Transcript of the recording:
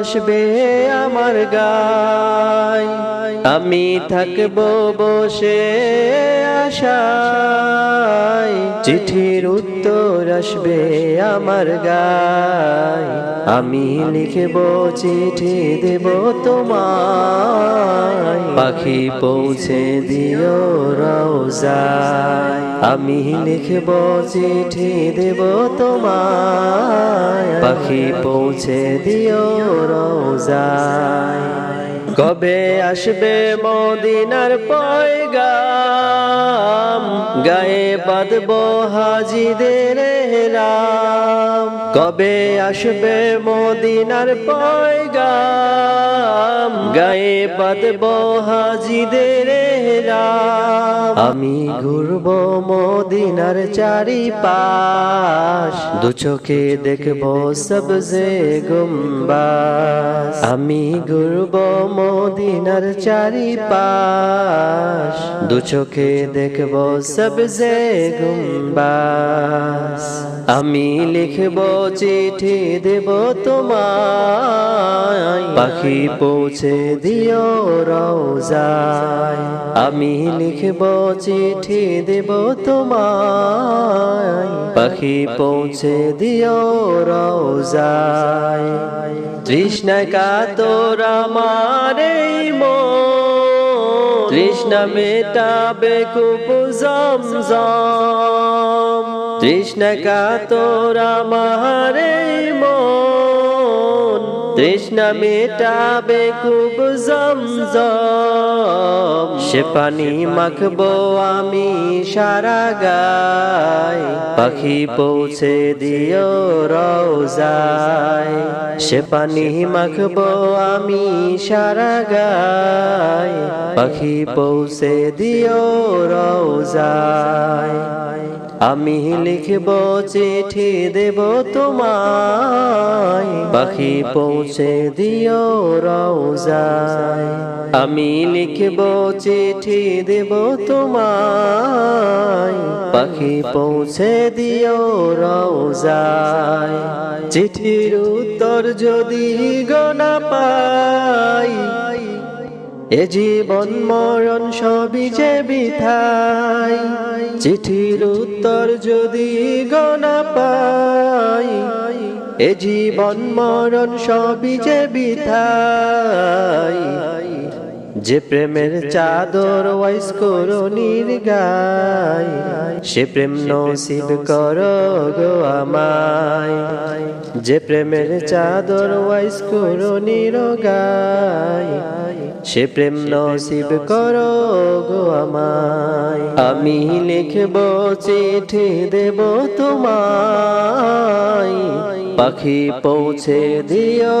আসবে আমার গায় আমি থাকব বসে আশায়। চিঠির উত্তর আসবে আমার গায় আমি লিখব চিঠি দেব তোমায়। পাখি পৌঁছে দিও রওজায়। আমি লিখব চিঠি দেব তোমায়। পাখি পৌঁছে দিও রওজায়। কবে আসবে মদিনার পয়গাম? গায়ে বাঁধব হাজিদের হেরাম কবে আসবে মদিনার পয়গাম? গায়ে বাঁধব হাজিদের আমি ঘুরব মদিনার চারি পাশ দু চোখে দেখব সবজে গুম্বাস আমি ঘুরব মদিনার চারি পাশ দু চোখে দেখব সবজে গুম্বাস আমি লিখব চিঠি দেব তোমায়। পাখি পৌঁছে দিও রওজায়। আমি লিখব চিঠি দেব তোমায়। পাখি পৌঁছে দিও রওজায়। তৃষ্ণা কাতর আমার মন। তৃষ্ণা মেটাবে খুব জমজম। তৃষ্ণা কাতর এই মন। তৃষ্ণা মেটাবে খুব জমজম। সে পানি মাখবো আমি সারা গায়। পাখি পৌঁছে দিও রওজায়। সে পানি মাখবো আমি সারা গায়। পাখি পৌঁছে দিও রওজায়। আমি লিখব চিঠি দেব তোমায়। পাখি পৌঁছে দিও রওজায়। আমি লিখব চিঠি দেব তোমায়। পাখি পৌঁছে দিও রওজায়। চিঠির উত্তর যদি গনা পাই, এ জীবন মরণ সবই যে বিথাই চিঠির উত্তর যদি গনা পাই এ জীবন মরণ সবই যে বিথাই যে প্রেমের চাদর ওয়াইস করো নির্গায় সে প্রেম নসিব করো গো আমায়। যে প্রেমের চাদর ওয়াইস করো নিরগায় সে প্রেম নসিব করো গো আমায়। আমি লিখব চিঠি দেব তোমায় পাখি পৌঁছে দিও